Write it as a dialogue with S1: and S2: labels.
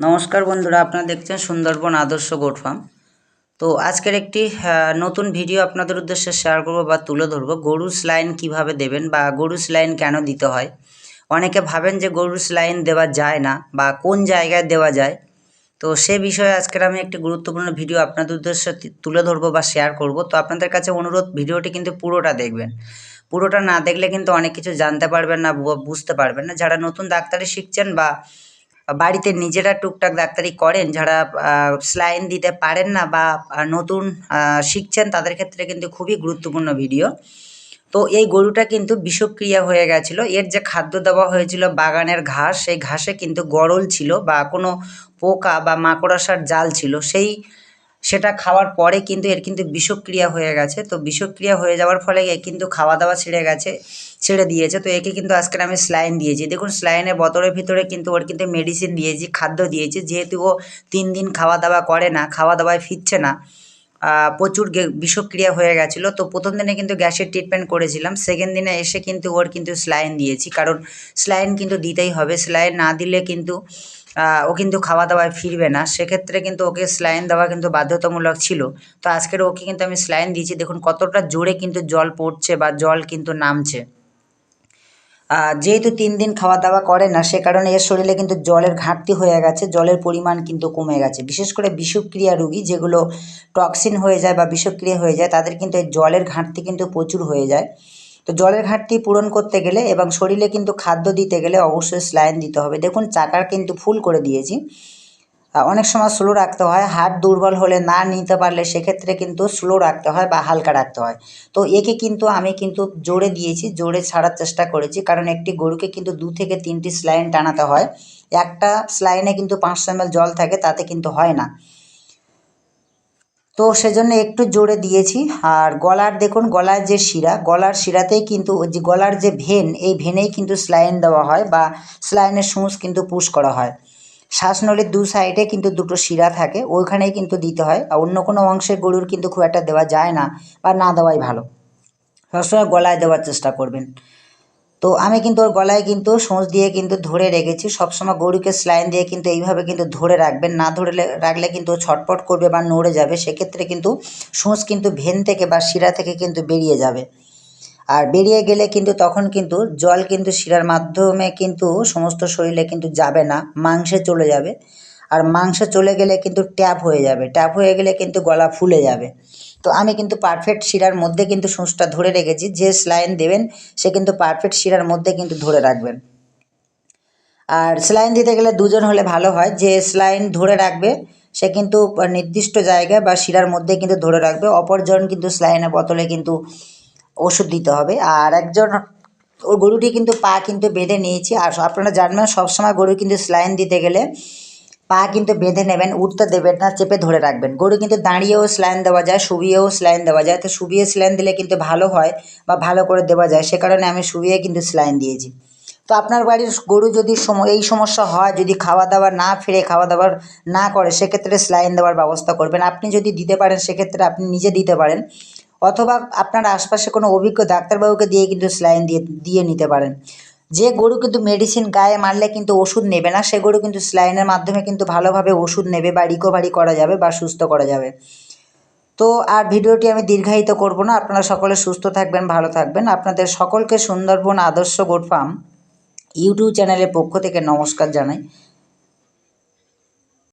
S1: নমস্কার বন্ধুরা, আপনারা দেখছেন সুন্দরবন আদর্শ গোট ফার্ম। তো আজকের একটি নতুন ভিডিও আপনাদের উদ্দেশ্যে শেয়ার করব বা তুলে ধরবো। গরুর স্লাইন কীভাবে দেবেন বা গরুর স্লাইন কেন দিতে হয়? অনেকে ভাবেন যে গরুর স্লাইন দেওয়া যায় না বা কোন জায়গায় দেওয়া যায়? তো সে বিষয়ে আজকের আমি একটি গুরুত্বপূর্ণ ভিডিও আপনাদের উদ্দেশ্যে তুলে ধরবো বা শেয়ার করব। তো আপনাদের কাছে অনুরোধ, ভিডিওটি কিন্তু পুরোটা দেখবেন। পুরোটা না দেখলে কিন্তু অনেক কিছু জানতে পারবেন না বুঝতে পারবেন না। যারা নতুন ডাক্তারি শিখছেন বা বাড়িতে নিজেরা টুকটাক ডাক্তারি করেন, যারা স্যালাইন দিতে পারেন না বা নতুন শিখছেন, তাদের ক্ষেত্রে কিন্তু খুবই গুরুত্বপূর্ণ ভিডিও। তো এই গরুটা কিন্তু বিষক্রিয়া হয়ে গেছিল। এর যে খাদ্য দেওয়া হয়েছিল বাগানের ঘাস, সেই ঘাসে কিন্তু গরল ছিল বা কোনো পোকা বা মাকড়সার জাল ছিল। সেই সেটা খাওয়ার পরে কিন্তু এর কিন্তু বিষক্রিয়া হয়ে গেছে। তো বিষক্রিয়া হয়ে যাওয়ার ফলে এ কিন্তু খাওয়া দাওয়া ছেড়ে গেছে, ছেড়ে দিয়েছে। তো একে কিন্তু আজকের আমি স্লাইন দিয়েছি। দেখুন, স্লাইনের বোতলের ভিতরে কিন্তু ওর কিন্তু মেডিসিন দিয়েছি, খাদ্য দিয়েছি। যেহেতু ও তিন দিন খাওয়া দাওয়া করে না খাওয়া দাওয়ায় ফিরছে না প্রচুর বিষক্রিয়া হয়ে গেছিল। তো প্রথম দিনে কিন্তু গ্যাসের ট্রিটমেন্ট করেছিলাম। সেকেন্ড দিনে এসে কিন্তু ওর কিন্তু স্লাইন দিয়েছি। কারণ স্লাইন কিন্তু দিতেই হবে। স্লাইন না দিলে কিন্তু ও কিন্তু খাওয়া দাওয়ায় ফিরবে না। সেক্ষেত্রে কিন্তু ওকে স্লাইন দেওয়া কিন্তু বাধ্যতামূলক ছিল। তো আজকের ওকে কিন্তু আমি স্লাইন দিয়েছি। দেখুন কতটা জোরে কিন্তু জল পড়ছে বা জল কিন্তু নামছে। যেহেতু তিন দিন খাওয়া দাওয়া করে না, সে কারণে এর শরীরে কিন্তু জলের ঘাটতি হয়ে গেছে। জলের পরিমাণ কিন্তু কমে গেছে। বিশেষ করে বিষক্রিয়া রোগী যেগুলো টক্সিন হয়ে যায় বা বিষক্রিয়া হয়ে যায়, তাদের কিন্তু এই জলের ঘাটতি কিন্তু প্রচুর হয়ে যায়। তো জলের ঘাটতি পূরণ করতে গেলে এবং শরীরে কিন্তু খাদ্য দিতে গেলে অবশ্যই স্লাইন দিতে হবে। দেখুন, চাকার কিন্তু ফুল করে দিয়েছি। অনেক সময় স্লো রাখতে হয়, হাত দুর্বল হলে না নিতে পারলে সেক্ষেত্রে কিন্তু স্লো রাখতে হয় বা হালকা রাখতে হয়। তো একে কিন্তু আমি কিন্তু জোরে দিয়েছি, জোরে ছাড়ার চেষ্টা করেছি কারণ একটি গরুকে কিন্তু দু থেকে তিনটি স্লাইন টানাতে হয়। একটা স্লাইনে কিন্তু পাঁচশো এমএল জল থাকে, তাতে কিন্তু হয় না। তো সেজন্য একটু জোরে দিয়েছি। আর গলার দেখুন, গলার যে শিরা, গলার শিরাতেই কিন্তু ওই যে গলার যে ভেন, এই ভেনেই কিন্তু স্লাইন দেওয়া হয় বা স্লাইনের সূঁচ কিন্তু পুশ করা হয়। শ্বাসনলীর দু সাইডে কিন্তু দুটো শিরা থাকে, ওইখানেই কিন্তু দিতে হয়। আর অন্য কোনো অংশে গরুর কিন্তু খুব একটা দেওয়া যায় না বা না দেওয়াই ভালো। সবসময় গলায় দেওয়ার চেষ্টা করবেন। তো আমি কিন্তু ওর গলায় কিন্তু সূঁচ দিয়ে কিন্তু ধরে রেখেছি। সবসময় গরুকে স্লাইন দিয়ে কিন্তু এইভাবে কিন্তু ধরে রাখবেন। না ধরে রাখলে কিন্তু ছটপট করবে বা নড়ে যাবে। সেক্ষেত্রে কিন্তু সূঁচ কিন্তু ভেন থেকে বা শিরা থেকে কিন্তু বেরিয়ে যাবে। আর বেরিয়ে গেলে কিন্তু তখন কিন্তু জল কিন্তু শিরার মাধ্যমে কিন্তু সমস্ত শরীরে কিন্তু যাবে না। মাংসে চলে যাবে। আর মাংস চলে গেলে কিন্তু ট্যাপ হয়ে যাবে, ট্যাপ হয়ে গেলে কিন্তু গলা ফুলে যাবে। তো আমি কিন্তু পারফেক্ট শিরার মধ্যে কিন্তু সূঁচটা ধরে রেখেছি, যে স্লাইন দেবেন সে কিন্তু পারফেক্ট শিরার মধ্যে কিন্তু ধরে রাখবেন। আর স্লাইন দিতে গেলে দুজন হলে ভালো হয়, যে স্লাইন ধরে রাখবে সে কিন্তু নির্দিষ্ট জায়গায় বা শিরার মধ্যে কিন্তু ধরে রাখবে, অপরজন কিন্তু স্লাইনের বোতলে কিন্তু ওষুধ দিতে হবে। আর একজন, ওর গরুটি কিন্তু পা কিন্তু বেঁধে নিয়েছি। আর আপনারা জানবেন, সবসময় গরু কিন্তু স্লাইন দিতে গেলে পা কিন্তু বেঁধে নেবেন, উঠতে দেবেন না, চেপে ধরে রাখবেন। গরু কিন্তু দাঁড়িয়েও স্লাইন দেওয়া যায়, শুবিয়েও স্লাইন দেওয়া যায়। তো শুবিয়ে স্লাইন দিলে কিন্তু ভালো হয় বা ভালো করে দেওয়া যায়, সে কারণে আমি শুবিয়ে কিন্তু স্লাইন দিয়েছি। তো আপনার বাড়ির গরু যদি এই সমস্যা হয়, যদি খাওয়া দাওয়া না ফিরে খাওয়া দাওয়ার না করে, সেক্ষেত্রে স্লাইন দেওয়ার ব্যবস্থা করবেন। আপনি যদি দিতে পারেন, সেক্ষেত্রে আপনি নিজে দিতে পারেন। অথবা আপনার আশপাশে কোনো অভিজ্ঞ ডাক্তারবাবুকে দিয়ে কিন্তু স্লাইন দিয়ে দিয়ে নিতে পারেন। যে গরু কিন্তু মেডিসিন গায়ে মারলে কিন্তু ওষুধ নেবে না, সে গরু কিন্তু স্লাইনের মাধ্যমে কিন্তু ভালোভাবে ওষুধ নেবে বা রিকভারি করা যাবে বা সুস্থ করা যাবে। তো আর ভিডিওটি আমি দীর্ঘায়িত করব না, আপনারা সকলে সুস্থ থাকবেন, ভালো থাকবেন। আপনাদের সকলকে সুন্দরবন আদর্শ গোট ফার্ম ইউটিউব চ্যানেলের পক্ষ থেকে নমস্কার জানাই।